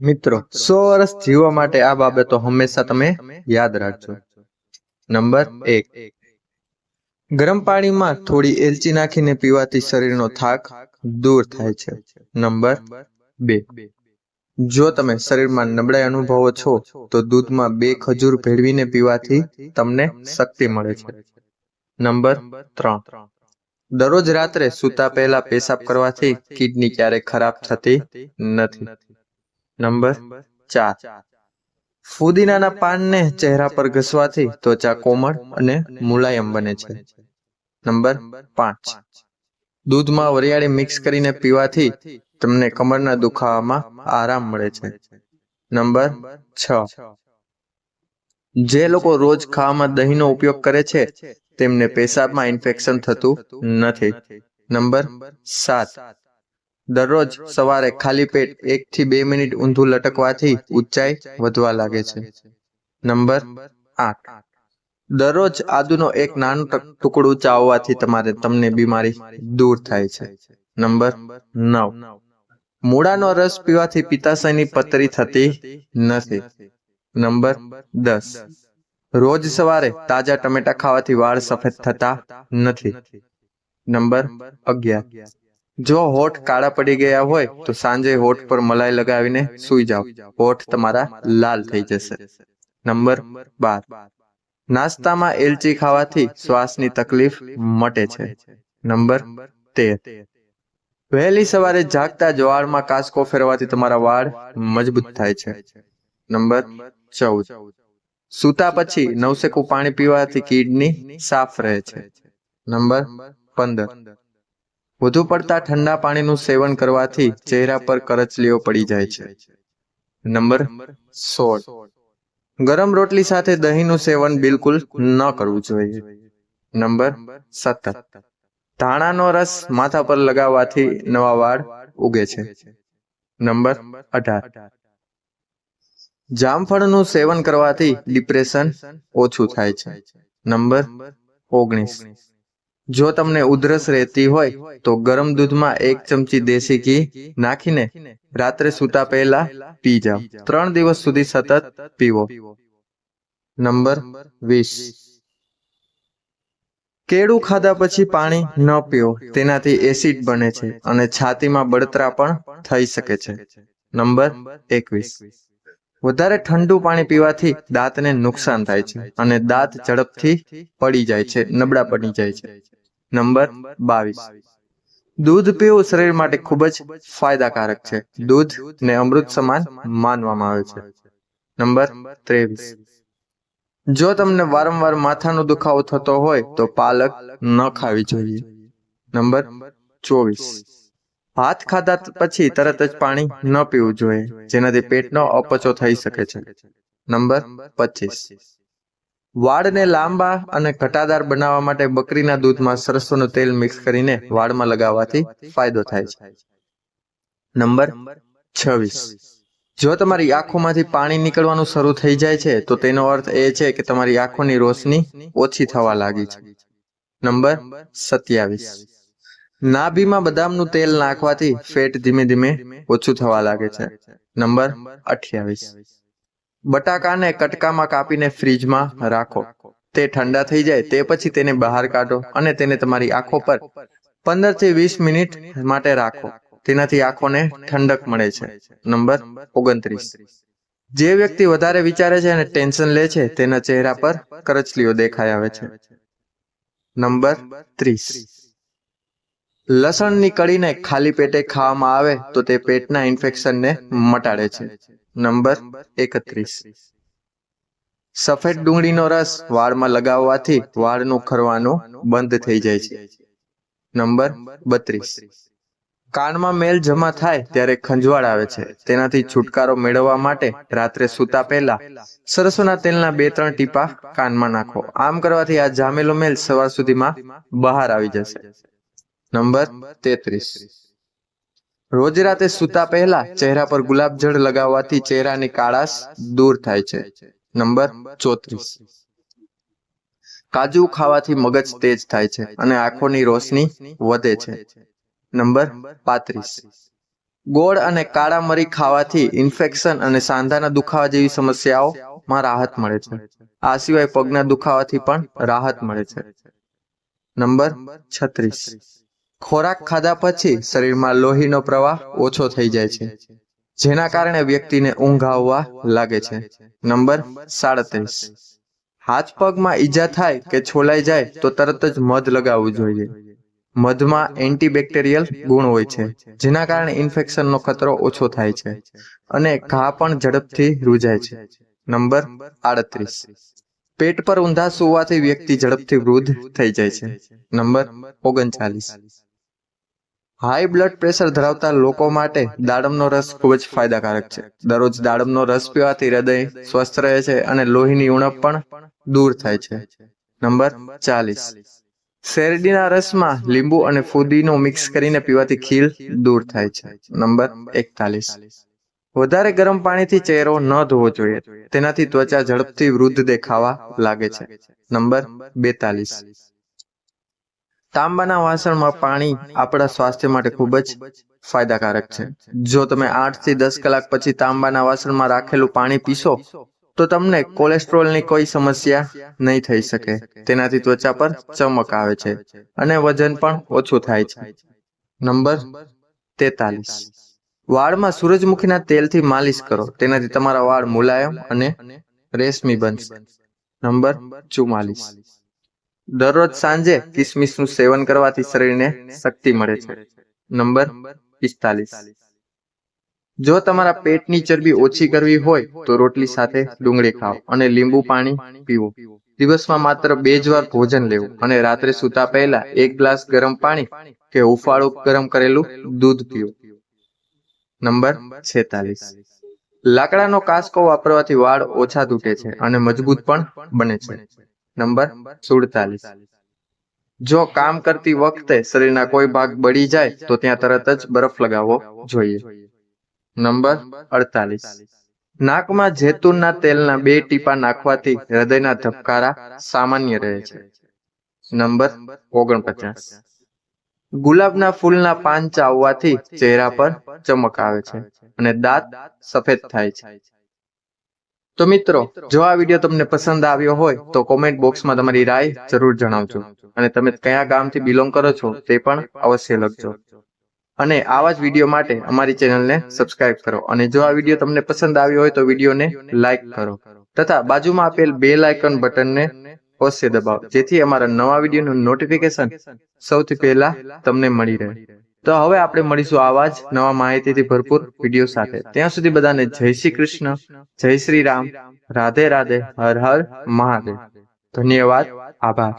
મિત્રો સો વર્ષ જીવવા માટે આ બાબતો હંમેશા તમે યાદ રાખજો. નંબર એક. ગરમ પાણીમાં થોડી એલચી નાખીને પીવાથી શરીરનો થાક દૂર થાય છે. નંબર બે. જો તમે શરીરમાં નબળાઈ અનુભવો છો તો દૂધમાં બે ખજૂર ભેળવીને પીવાથી તમને શક્તિ મળે છે. નંબર ત્રણ. દરરોજ રાત્રે સૂતા પહેલા પેશાબ કરવાથી કિડની ક્યારેય ખરાબ થતી નથી. નંબર ચાર. ફુદીનાના પાનને ચહેરા પર ઘસવાથી ત્વચા કોમળ અને મુલાયમ બને છે. નંબર પાંચ. દૂધમાં વરિયાળી મિક્સ કરીને પીવાથી તમને કમરના દુખાવામાં આરામ મળે છે. નંબર છ. જે લોકો રોજ ખાવામાં દહીંનો ઉપયોગ કરે છે, તેમને પેશાબમાં ઇન્ફેક્શન થતું નથી. નંબર સાત. દરરોજ સવારે ખાલી પેટ એક થી બે મિનિટ ઊંધું લટકવાથી ઊંચાઈ વધવા લાગે છે. નંબર આઠ. દરરોજ આદુનો એક નાનો ટક- ટુકડું ચાવવાથી તમારે તમને બીમારી દૂર થાય છે. નંબર નવ. મૂળાનો રસ પીવાથી પિત્તાશયની પતરી થતી નથી. નંબર દસ. રોજ સવારે તાજા ટમેટા ખાવાથી વાળ સફેદ થતા નથી. નંબર અગિયાર. જો હોઠ કાળા પડી ગયા હોય, તો સાંજે હોઠ પર મલાઈ લગાવીને સૂઈ જાઓ. હોઠ તમારા લાલ થઈ જશે. નંબર બાર. નાસ્તામાં એલચી ખાવાથી શ્વાસની તકલીફ મટે છે. નંબર તેર. વહેલી સવારે જાગતા જ વાળમાં કાસકો ફેરવાથી તમારા વાળ મજબૂત થાય છે. નંબર ચૌદ. સૂતા પછી નવસેકું પાણી પીવાથી કિડની સાફ રહે છે. નંબર પંદર. વધુ પડતા ઠંડા પાણીનું સેવન કરવાથી ચહેરા પર કરચલીઓ પડી જાય છે. નંબર સોળ. ગરમ રોટલી સાથે દહીંનું સેવન બિલકુલ ન કરવું જોઈએ. નંબર સત્તર. ધાણાનો રસ માથા પર લગાવવાથી નવા વાળ ઉગે છે. નંબર અઢાર. જામફળનું સેવન કરવાથી ડિપ્રેશન ઓછું થાય છે. નંબર ઓગણીસ. જો તમને ઉધરસ રહેતી હોય, તો ગરમ દૂધમાં એક ચમચી દેશી ઘી નાખીને રાત્રે સૂતા પહેલા પી જાઓ. ત્રણ દિવસ સુધી સતત પીવો. નંબર વીસ. કેળું ખાધા પછી પાણી ન પીવો તેનાથી એસિડ બને છે અને છાતીમાં બળતરા પણ થઈ શકે છે. નંબર એકવીસ. વધારે ઠંડુ પાણી પીવાથી દાંતને નુકસાન થાય છે અને દાંત ઝડપથી પડી જાય છે, નબળા પડી જાય છે. નંબર બાવીસ. દૂધ પીવું શરીર માટે ખૂબ જ ફાયદાકારક છે. દૂધ ને અમૃત સમાન માનવામાં આવે છે. નંબર ત્રેવીસ. જો તમને વારંવાર માથાનો દુખાવો થતો હોય તો પાલક ન ખાવી જોઈએ. નંબર ચોવીસ. હાથ ખાધા પછી તરત જ પાણી ન પીવું જોઈએ, જેનાથી પેટનો અપચો થઈ શકે છે. નંબર પચીસ. વાળને લાંબા અને ઘટાદાર બનાવવા માટે બકરીના દૂધમાં સરસોનું તેલ મિક્સ કરીને વાળમાં લગાવવાથી ફાયદો થાય છે. નંબર છવ્વીસ. જો તમારી આંખોમાંથી પાણી નીકળવાનું શરૂ થઈ જાય છે, તો તેનો અર્થ એ છે કે તમારી આંખોની રોશની ઓછી થવા લાગી છે. નંબર સત્યાવીસ. નાભીમાં બદામનું તેલ નાખવાથી ફેટ ધીમે ધીમે ઓછું થવા લાગે છે. નંબર અઠ્યાવીસ. બટાકાને કટકામાં કાપીને ફ્રીજમાં રાખો. તે ઠંડા થઈ જાય તે પછી તેને બહાર કાઢો અને તેને તમારી આંખો પર પંદરથી વીસ મિનિટ માટે રાખો. તેનાથી આંખોને ઠંડક મળે છે. નંબર ઓગણત્રીસ. જે વ્યક્તિ વધારે વિચારે છે અને ટેન્શન લે છે તેના ચહેરા પર કરચલીઓ દેખાઈ આવે છે. નંબર ત્રીસ. લસણની કળીને ખાલી પેટે ખાવામાં આવે તો તે પેટના ઇન્ફેક્શનને મટાડે છે. નંબર એકત્રીસ. સફેદ ડુંગળીનો રસ વાળમાં લગાવવાથી વાળનું ખરવાનું બંધ થઈ જાય છે. નંબર બત્રીસ. કાનમાં મેલ જમા થાય ત્યારે ખંજવાળ આવે છે. તેનાથી છુટકારો મેળવવા માટે રાત્રે સૂતા પહેલા સરસોના તેલના બે ત્રણ ટીપા કાનમાં નાખો. આમ કરવાથી આ જામેલો મેલ સવાર સુધીમાં બહાર આવી જશે. નંબર તેત્રીસ. રોજ રાતે સૂતા પહેલા ચહેરા પર ગુલાબજળ લગાવવાથી ચહેરાની કાળાશ દૂર થાય છે. નંબર ચોત્રીસ. કાજુ ખાવાથી મગજ તેજ થાય છે અને આંખોની રોશની વધે છે. નંબર પાંત્રીસ. ગોળ અને કાળા મરી ખાવાથી ઇન્ફેક્શન અને સાંધાના દુખાવા જેવી સમસ્યાઓમાં રાહત મળે છે. આ સિવાય પગના દુખાવાથી પણ રાહત મળે છે. નંબર છત્રીસ. ખોરાક ખાધા પછી શરીરમાં લોહીનો પ્રવાહ ઓછો થઈ જાય છે, જેના કારણે વ્યક્તિને ઊંઘ આવવા લાગે છે. નંબર સાડત્રીસ. હાથ પગમાં ઈજા થાય કે છોલાઈ જાય તો તરત જ મધ લગાવવું જોઈએ. મધમાં એન્ટીબેક્ટેરિયલ ગુણ હોય છે, જેના કારણે ઇન્ફેક્શનનો ખતરો ઓછો થાય છે અને ઘા પણ ઝડપથી રૂજાય છે. નંબર આડત્રીસ. પેટ પર ઊંધા સુવાથી વ્યક્તિ ઝડપથી વૃદ્ધ થઈ જાય છે. નંબર ઓગણચાલીસ. હાઈ બ્લડ પ્રેશર ધરાવતા લોકો માટે દાડમનો રસ ખૂબ જ ફાયદાકારક છે. દરરોજ દાડમનો રસ પીવાથી હૃદય સ્વસ્થ રહે છે અને લોહીની ઉણપ પણ દૂર થાય છે. નંબર ચાલીસ. શેરડીના રસમાં લીંબુ અને ફુદીનો મિક્સ કરીને પીવાથી ખીલ દૂર થાય છે. નંબર એકતાલીસ. વધારે ગરમ પાણીથી ચહેરો ન ધોવો જોઈએ. તેનાથી ત્વચા ઝડપથી વૃદ્ધ દેખાવા લાગે છે. નંબર બેતાલીસ. તાંબાના વાસણમાં પાણી આપણા સ્વાસ્થ્ય માટે ખૂબ જ ફાયદાકારક છે. જો તમે આઠથી દસ કલાક પછી તાંબાના વાસણમાં રાખેલું પાણી પીશો, તો તમને કોલેસ્ટ્રોલની કોઈ સમસ્યા નહીં થઈ શકે. તેનાથી ત્વચા પર ચમક આવે છે અને વજન પણ ઓછું થાય છે. નંબર તેતાલીસ. વાળમાં સૂરજમુખીના તેલથી માલિશ કરો. તેનાથી તમારા વાળ મુલાયમ અને રેશમી બનશે. નંબર ચુમ્માલીસ. દરરોજ સાંજે કિસમિસનું સેવન કરવાથી શરીરને શક્તિ મળે છે. નંબર પિસ્તાલીસ. જો તમારા પેટની ચરબી ઓછી કરવી હોય તો રોટલી સાથે ડુંગળી ખાઓ અને લીંબુ પાણી પીવો. દિવસમાં માત્ર બે જ વાર ભોજન લેવું અને રાત્રે સૂતા પહેલા એક ગ્લાસ ગરમ પાણી કે ઉફાળું ગરમ કરેલું દૂધ પીવું. નંબર છેતાલીસ. લાકડાનો કાસ્કો વાપરવાથી વાળ ઓછા તૂટે છે અને મજબૂત પણ બને છે. નંબર સુડતાલીસ. જો કામ કરતી વખતે શરીરના કોઈ ભાગ બળી જાય, તો ત્યાં તરત જ બરફ લગાવવો જોઈએ. નંબર અડતાલીસ. નાકમાં જેતુનના તેલના બે ટીપા નાખવાથી હૃદયના ધબકારા સામાન્ય રહે છે. નંબર ઓગણપચાસ. ગુલાબના ફૂલના પાન ચાવવાથી ચહેરા પર ચમક આવે છે અને દાંત સફેદ થાય છે. તો મિત્રો, જો આ વીડિયો તમને પસંદ આવ્યો હોય, તો કોમેન્ટ બોક્સમાં તમારી રાય જરૂર જણાવજો. અને તમે કયા ગામથી બિલોંગ કરો છો, તે પણ અવશ્ય લખજો. અને આવા જ વીડિયો માટે અમારી ચેનલને સબસ્ક્રાઇબ કરો. અને જો આ વીડિયો તમને પસંદ આવ્યો હોય, તો વિડીયોને લાઇક કરો. તથા બાજુમાં આપેલ બેલ આઇકન બટનને અવશ્ય દબાવો, જેથી અમારા નવા વિડીયોનું નોટિફિકેશન સૌથી પહેલા તમને મળી રહે. તો હવે આપણે મળીશું આવા જ નવા માહિતીથી ભરપૂર વીડિયો સાથે. ત્યાં સુધી બધાને જય શ્રી કૃષ્ણ, જય શ્રી રામ, રાધે રાધે, હર હર મહાદેવ. ધન્યવાદ, આભાર.